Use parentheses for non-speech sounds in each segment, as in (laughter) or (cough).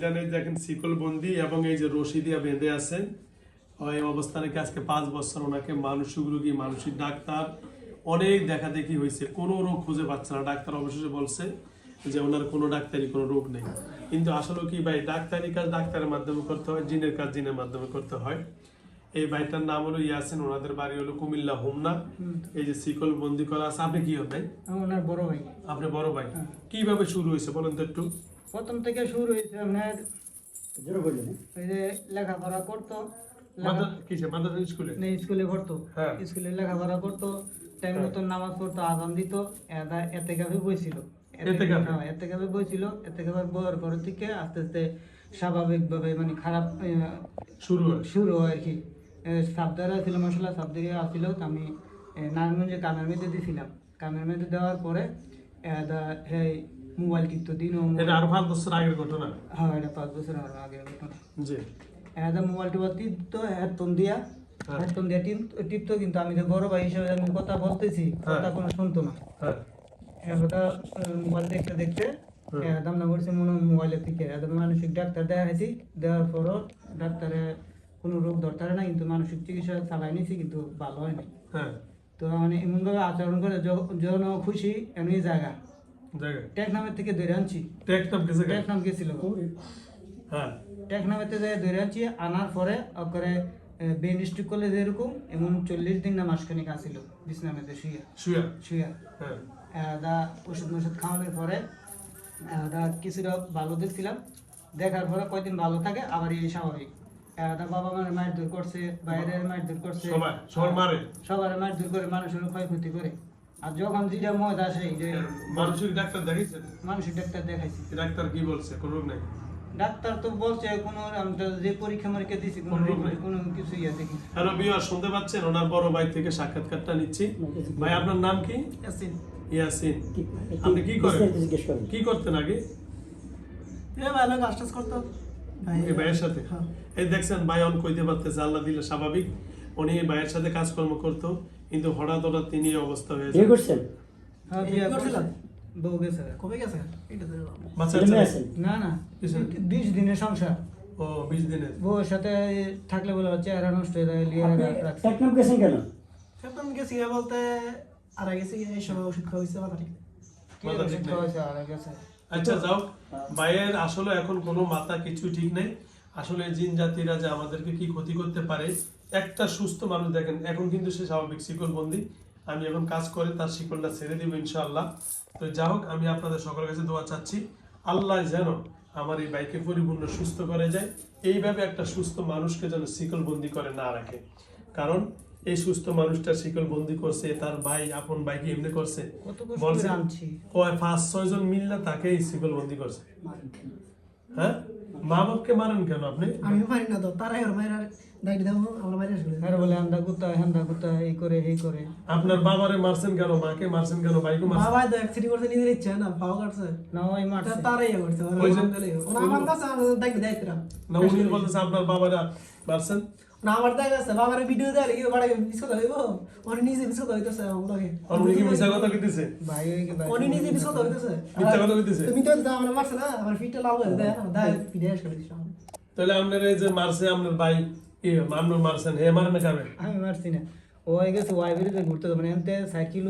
এখানে দেখেন শিকল বন্দি এবং এই যে রশি দিয়ে বেঁধে আছেন এই অবস্থানে আজকে পাঁচ বছর ওনাকে মানসিক রোগী মানসিক ডাক্তার? অনেক দেখা দেখি হয়েছে কোনো রোগ খুঁজে পাচ্ছে না। ডাক্তার অবশেষে বলছে যে ওনার কোনো ডাক্তারি কোনো রোগ নেই। কিন্তু আসলে কি ভাই ডাক্তারি কাজ ডাক্তারের মাধ্যমে করতে হয় জিনের কাজ জিনের মাধ্যমে করতে হয়। এই ভাইটার নাম হলো ইয়াসিন ওনাদের বাড়ি হলো কুমিল্লা হোমনা। এই যে শিকল বন্দি করা আছে আপনি কি হবে ওনার বড় ভাই। আপনি বড় ভাই। কীভাবে শুরু হয়েছে বলেন তো একটু। প্রথম থেকে শুরু হয়েছে আপনার জোরে বললেন ওই যে লেখাপড়া করতো স্কুলে? পড়তো। হ্যাঁ। স্কুলে লেখাপড়া করতো টাইম মতন নামাজ পড়তো আজান দিত এদা- এতে কাপে বইছিল। হ্যাঁ, এতে কাপে বইছিল এতে কাপে বইয়ের পর থেকে আস্তে আস্তে স্বাভাবিকভাবে মানে খারাপ আহ, শুরু হয়। শুরু হয় আর কি। সাবদারা ছিল মশলা সাবদারি আসছিল তো আমি নারায়ণগঞ্জে কামের মধ্যে দিয়েছিলাম কামের মধ্যে দেওয়ার পরে এদা এই মোবাইল টিপতো দিন এটা আরও পাঁচ বছর আগের ঘটনা। হ্যাঁ এটা পাঁচ বছর আগে ঘটনা। জি। এদা মোবাইল টিপা টিপতো হেডফোন দিয়া। হ্যাঁ। হেডফোন দিয়া টিপ- টিপতো কিন্তু আমি তো বড় ভাই হিসেবে আমি কথা বলতেছি হ্যাঁ। কথা কোনো শুনতো না। হ্যাঁ। এবার মোবাইল দেখতে দেখতে হুম। একদম না করছে মনে হয় মোবাইলের থেকে একদম মানসিক ডাক্তার দেখাইছি দেওয়ার পরও ডাক্তারে কোনো রোগ ধরতে না কিন্তু মানসিক চিকিৎসা চালাই নিছি কিন্তু ভালো হয়নি। হ্যাঁ। তো মানে এমনভাবে আচরণ করে যখন খুশি এমনি জায়গা। টেকনামের থেকে ধরে আনছি। টেকনাম গেছে গা? টেকনাম গেছিল। হ্যাঁ। ধরে আনছি আনার পরে বেন করলে যেরকম এমন চল্লিশ দিন না মাসখানিক আসিল বিছনামেতে শুয়ে শুয়া শুয়ে হ্যাঁ। দা ওষুধ ওষুধ খাওয়ানোর পরে দা কিছুটা ভালো দেখছিলাম। দেখার পরে কয়দিন ভালো থাকে আবার এই স্বাভাবিক। দা বাবা মানে মায়ের দূর করছে বাইরের মায়ের দূর করছে সবার মারে। সবার মায়ের দূর করে মানুষের ক্ষয়ক্ষতি করে। আর যখন যেটা আসে মানসিক ডাক্তার মানসিক ডাক্তার দেখাইছি। ডাক্তার কি বলছে? কোন রোগ নাই? ডাক্তার তো বলছে কোনো যে পরীক্ষা দিছি কোনো কোনো রোগ নেই। কোনো কিছু ইয়ে দেখি হ্যালো বিয়ার শুনতে পাচ্ছেন? ওনার বড় ভাই থেকে সাক্ষাৎকারটা নিচ্ছি। ভাই আপনার নাম কি? ইয়াসিন। আপনি কি করেন? বিস্তারিত জিজ্ঞেস করেন। কি করতেন আগে? ভালো কাজ টাজ করতো। এই ভাইয়ের সাথে? হ্যাঁ। এই দেখছেন ভাই অন কইতে পারতেছে আল্লাহ দিলে স্বাভাবিক। উনি ভাইয়ের সাথে কাজকর্ম করতো। কিন্তু হঠাৎ হঠাৎ তিনি অবস্থা হয়েছে। বিয়ে করছেন? হ্যাঁ বিয়ে করছিলাম? বউ গেছে। কবে গেছে? এটা বাচ্চা আছে? না না। কিসের? বিশ দিনের সংসার। ও বিশ দিনের। বউর সাথে থাকলে বলে চেহারা নষ্ট হয়ে যায় লিয়ে আপনি রাখছে। টেকনাম গেছেন কেন? গেছি বলতে আর গেছি এই সময় ওষুধ খাওয়া হয়েছে মাথা ঠিক মাথা ঠিক ওষুধ আর গেছে। আচ্ছা যাও। ভাইয়ের আসলে এখন কোনো মাথা কিছু ঠিক নেই। আসলে জিন জাতিরা যে আমাদেরকে কি ক্ষতি করতে পারে একটা সুস্থ মানুষ দেখেন এখন কিন্তু সে স্বাভাবিক শিকল বন্দি আমি এখন কাজ করে তার শিকলটা ছেড়ে দিব ইনশাআল্লাহ। তো যা হোক আমি আপনাদের সকলের কাছে দোয়া চাচ্ছি আল্লাহ যেন আমার এই বাইকে পরিপূর্ণ সুস্থ করে যায় এইভাবে একটা সুস্থ মানুষকে যেন শিকল বন্দি করে না রাখে। কারণ এই সুস্থ মানুষটা শিকল বন্দি করছে তার ভাই আপন ভাইকে এমনি করছে? বলছে কয় পাঁচ ছয় জন মিললে তাকে এই শিকল বন্দি করছে হ্যাঁ? মা বাপকে মারেন কেন আপনি? আমি পারি না তো তারাই ওর মায়ের দায়িত্ব দাও আমার মায়ের আসব আর বলে আন্দা কুত্তা হ্যান্দা কুত্তা এই করে এই করে। আপনার বাবারে মারছেন কেন মাকে মারছেন কেন ভাইকে মারছেন? বাবা তো অ্যাক্সিডেন্ট করতে নিজের ইচ্ছা না? পাও কাটছে না ওই মারছে। তারাই করছে ওরা আমার কাছে দায়িত্ব দায়িত্ব না উনি বলতেছে আপনার বাবারা মারছেন। না আমার আছে বাবার ভিডিও দেয় কি বাড়াই বিস্কুট হইব ওর নিজে বিস্কুট হইতেছে আমাকে আর উনি কি মিশা কথা কইতেছে। ভাই কি ভাই উনি নিজে বিস্কুট হইতেছে মিথ্যা কথা। কইতেছে? তুমি তো দাও আমার মারছে না আমার ফিটটা লাভ হয়ে দেয় দায় ভিডিও করে দিছ তাহলে আপনার এই যে মারছে আপনার ভাই কি আপনার মারছেন হে মারেন না আমি মারছি না। ও গেছে ওয়াই বেরিয়ে ঘুরতে যাবে মানে এনতে সাইকেল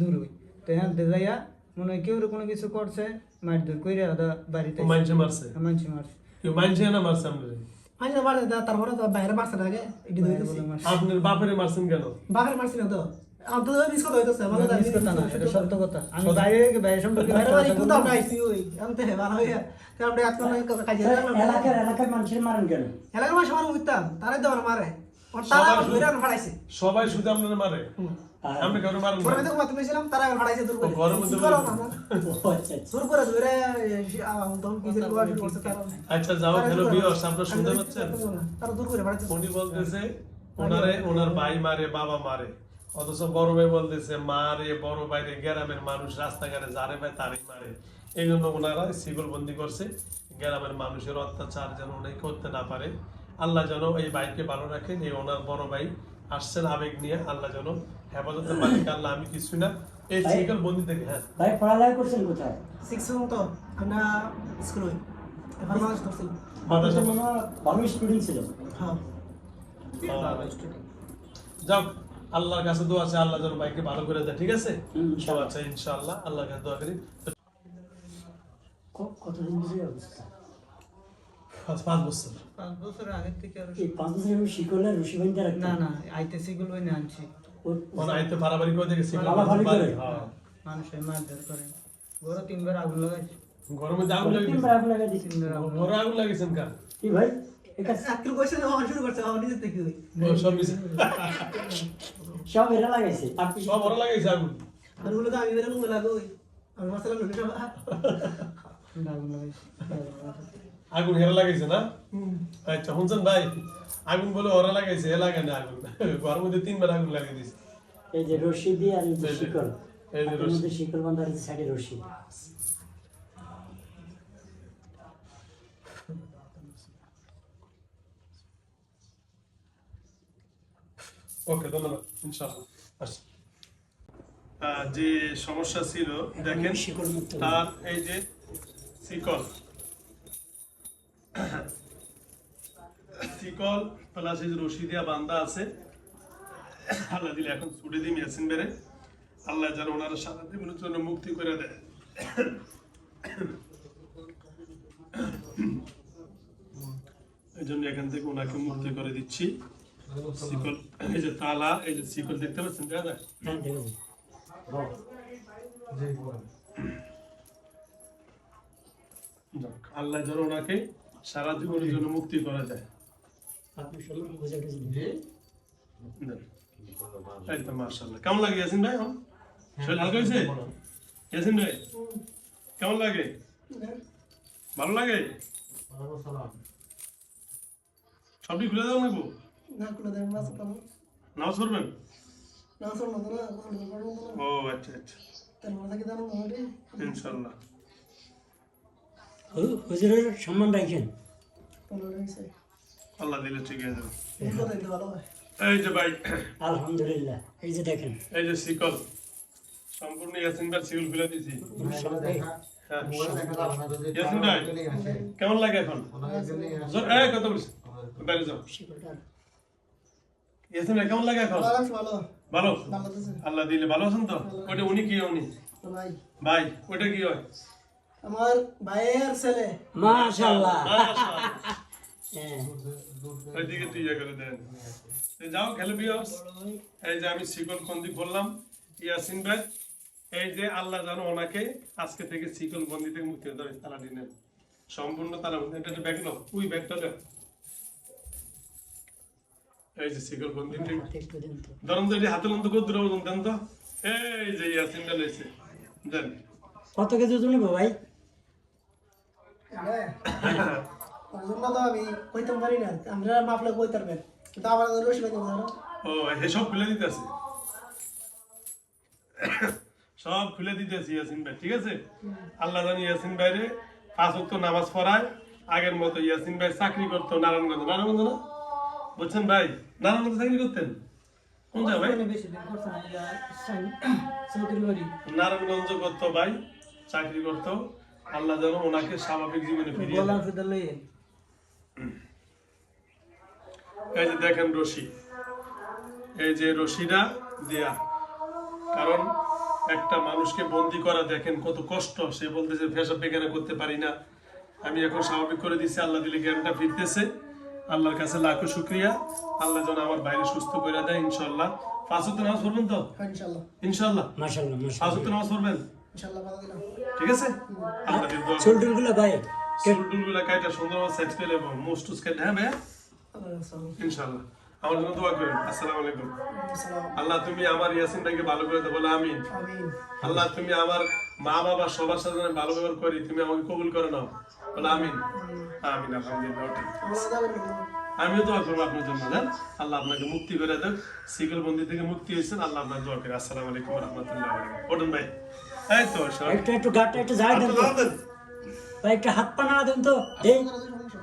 দূর হই। তো এনতে যাইয়া মনে হয় কেউ কোনো কিছু করছে মার দূর কইরা ওটা বাড়িতে মানুষে মারছে? মানছি মারছে। কেউ মানুষে না মারছে আপনার? তারপরে তো বাইরে মারছে আগে এটি বাইরে ধরতেছি আপনার বাপেরে মারছেন কেন? বাপের মারছি তো। আমার বিস্কুট হইতেছে না, ভালো মিস কথা না, এটা সত্য কথা। আমি বাইরে বাইরে সম্পর্কে বাইরে বাড়ি কথা কিন্তু বলব আমরা ওই আনতে হে ভালো হইয়া। কারণ আমরা আজকে অনেক কাজে এলাকার এলাকার মানুষের মারেন কেন? এলাকার মাসে মারু উঠতাম তারাই আমার মারে। সবাই শুধু আপনার মারে? আপনি কারও মারেন ওর না? ঘুমাতে পেয়েছিলাম তারা আমার দূর করে ও, ঘরের করো বলে- আচ্ছা আচ্ছা। দূর করে ধরে তখন কি যে গোয়া শুরু তারা আচ্ছা যাও হ্যালো বিয়স আপনারা শুনতে পাচ্ছেন? তারা দূর করে ফাড়াইছে উনি বলতেছে ওনারে ওনার ভাই মারে বাবা মারে। অথচ বড় ভাই বলতেছে মারে বড় ভাইরে গ্রামের মানুষ রাস্তাঘাটে যারে ভাই তারই মারে। এই জন্য ওনারা সিভিল বন্দি করছে গ্রামের মানুষের অত্যাচার যেন উনি করতে না পারে। আল্লাহ যেন এই ভাইকে ভালো রাখেন এই ওনার বড় ভাই আসছেন আবেগ নিয়ে আল্লাহ যেন হেফাজতে মালিক আল্লাহ আমি কিছু না। এই সিভিল বন্দি থেকে হ্যাঁ। ভাই পড়ালেখা করছেন কোথায়? সিক্স তো আমরা স্কুল ধরছিল বাতাসে মনে ভালো স্টুডেন্ট ছিল। হ্যাঁ। যাও আল্লাহর কাছে দোয়া আছে আল্লাহ যেন ভাইকে ভালো করে দেয় ঠিক আছে? সব আছে ইনশাআল্লাহ আল্লাহর কাছে দোয়া করি। কতদিন ধরে অবস্থা? পাঁচ বছর। পাঁচ বছর আগে থেকে আর পাঁচ বছরের শিকলে রশি বান্ধা রাখতেন না না আইতেছি গুলো আনছি। মানে আইতে পারাবারি করে দেখেছি পারাবারি করে? হ্যাঁ। মানুষের মারধর করে। বড় তিনবার আগুন লাগাইছে। গরমে আগুন লাগে তিনবার আগুন লাগাই তিনবার ঘরে আগুন লাগেছেন কার কি ভাই? এটা আজকের বয়সে হওয়া শুরু করছে আমার থেকে সব সব এরা লাগাইছে সব ওরা লাগাইছে আগুন। আর তো আমি আমি মশলা ঢুকে সব আগুন লাগাইছে। আগুন হেরা লাগাইছে না? আচ্ছা শুনছেন ভাই? আগুন বলে ওরা লাগাইছে এ লাগে না আগুন। ঘরের মধ্যে তিনবার আগুন লাগিয়ে দিছে এই যে রশি দিয়ে আর যে শিকল। এই যে রশি। শিকল বান্ধা আর যে সাইডে রশি। ওকে ধন্যবাদ। ইনশাআল্লাহ। আহ, যে সমস্যা ছিল দেখেন তার এই যে শিকল। শিকল প্লাস এই যে রশি দিয়া বান্ধা আছে। আল্লাহ দিলে এখন ছুটে দিই মেশিন বেড়ে আল্লাহ যেন ওনারা সারা জীবনের জন্য মুক্তি করে দেয়। এই জন্য এখান থেকে ওনাকে মুক্তি করে দিচ্ছি। শিকল এই যে তালা এই যে শিকল দেখতে পাচ্ছেন যায় হ্যাঁ আল্লাহ যেন ওনাকে সারা জীবনের জন্য মুক্তি করা যায় কেমন লাগে ইয়াসিন ভাই? এখন শরীর হালকা হয়েছে? ইয়াসিন ভাই কেমন লাগে? ভালো লাগে? সবটি খুলে দাও নাকো না কোনো দেন মাছ পাবো নামাজ পড়বেন না শোন না না না পড়ব না। ও আচ্ছা আচ্ছা। তার মাথা কি জানো হুজুরের সম্মান রাখেন। হয়েছে। আল্লাহ দিলে ঠিক হয়ে যাবে। এই ভালো যে ভাই আলহামদুলিল্লাহ। এই যে দেখেন। এই যে শিকল। সম্পূর্ণ ইয়াসিন ভাই শিকল দিয়েছি। হ্যাঁ ইয়াসিন ভাই কেমন লাগে এখন? জোর- এই কথা বলছি। বাইরে যাও। ইয়াসিন ভাই কেমন লাগে এখন? ভালো আল্লাহ দিলে ভালো আছেন তো? ওইটা উনি কি উনি? ভাই। ভাই ওইটা কি হয়? আমার ভাইয়ের ছেলে। মাশাআল্লাহ। মাশাআল্লাহ। ওইদিকে তুই ইয়ে করে দেন। যাও খেলে বিয়াস এই যে আমি শিকল বন্দি করলাম। ইয়াসিন ভাই এই যে আল্লাহ জানো ওনাকে আজকে থেকে শিকল বন্দি থেকে মুক্তি দেবে তারা দিনের সম্পূর্ণ তারা এটা একটা ব্যাগ নাও ওই ব্যাগটা দেন। এই যে শিকল বন্দি ধরুন তো এটি হাতে লন্ত করে দূরে ওজন দেন তো। এই যে ইয়াসিনটা লইছে। দেন। কত কেজি ওজন নেব ভাই? হ্যাঁ (laughs) জন্য তো আমি কইতে পারি না। আমরা মাপলে কই পারবেন কিন্তু আমার রশি বাঁধতে জানো? ও হে সব খুলে দিতেছে সব খুলে দিতেছি ইয়াসিন ভাই ঠিক আছে? আল্লাহ জানি ইয়াসিন ভাইরে পাঁচ ওয়াক্ত নামাজ পড়ায় আগের মতো ইয়াসিন ভাই চাকরি করতো নারায়ণগঞ্জ। নারায়ণগঞ্জ না? বুঝছেন ভাই? নারায়ণগঞ্জ চাকরি করতেন? কোন জায়গায় ভাই? (coughs) নারায়ণগঞ্জ করতো ভাই চাকরি করতো। আল্লাহ যেন ওনাকে স্বাভাবিক জীবনে ফিরিয়ে এই যে দেখেন রশি। এই যে রশিটা দেয়া। কারণ একটা মানুষকে বন্দি করা দেখেন কত কষ্ট। সে বলতেছে ফেসা পেখানা করতে পারি না। আমি এখন স্বাভাবিক করে দিছি আল্লাহ দিলে জ্ঞানটা ফিরতেছে। আল্লাহর কাছে লাখো শুক্রিয়া। আল্লাহ যেন আমার বাইরে সুস্থ করে দেয় ইনশাল্লাহ পাঁচ নামাজ পড়বেন তো? ইনশাল্লাহ মাশাআল্লাহ পাঁচ মাশাআল্লাহ। ওয়াক্ত নামাজ পড়বেন? ইনশাআল্লাহ ভালো দিলাম। ঠিক আছে? আল্লাহ দিল দোয়া চুল টুলগুলো ভাই চুলটুলগুলা কাইটা সুন্দর সেট পেলে মোস্ট টুস কেটে হ্যাঁ ভাইয়া? আমার জন্য দোয়া করেন। আসসালামু আলাইকুম। আল্লাহ তুমি আমার ইয়াসিন ভাইকে ভালো করে বলে আমিন। আল্লাহ তুমি আমার মা বাবা সবার সাথে ভালো ব্যবহার করি তুমি আমাকে কবুল করে নাও বলে আমিন। আমিন। আলহামদুলিল্লাহ আমিও দোয়া করব আপনার জন্য জান। আল্লাহ আপনাকে মুক্তি করে দেন। সিগল বন্দি থেকে মুক্তি হয়েছেন। আল্লাহ আপনার দোয়া করে। আসসালামু আলাইকুম রহমতুল্লাহ ওঠেন ভাই। এই তো একটু একটু গাটা একটু যাই দেন। ভাই একটা হাত পা নাড়া দেন তো। এই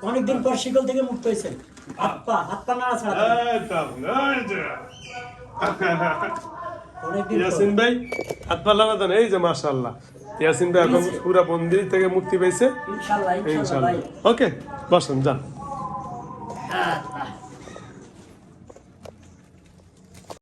অনেকদিন পর শিকল থেকে মুক্ত হয়েছেন। হাত পা হাত পা নাড়া ছাড়া ইয়াসিন ভাই হাত পা লাগা দেন এই যে মাশাআল্লাহ। ইয়াসিন ভাই এখন পুরা বন্দির থেকে মুক্তি পেয়েছে ইনশাআল্লাহ ইনশাআল্লাহ ওকে বসুন যান।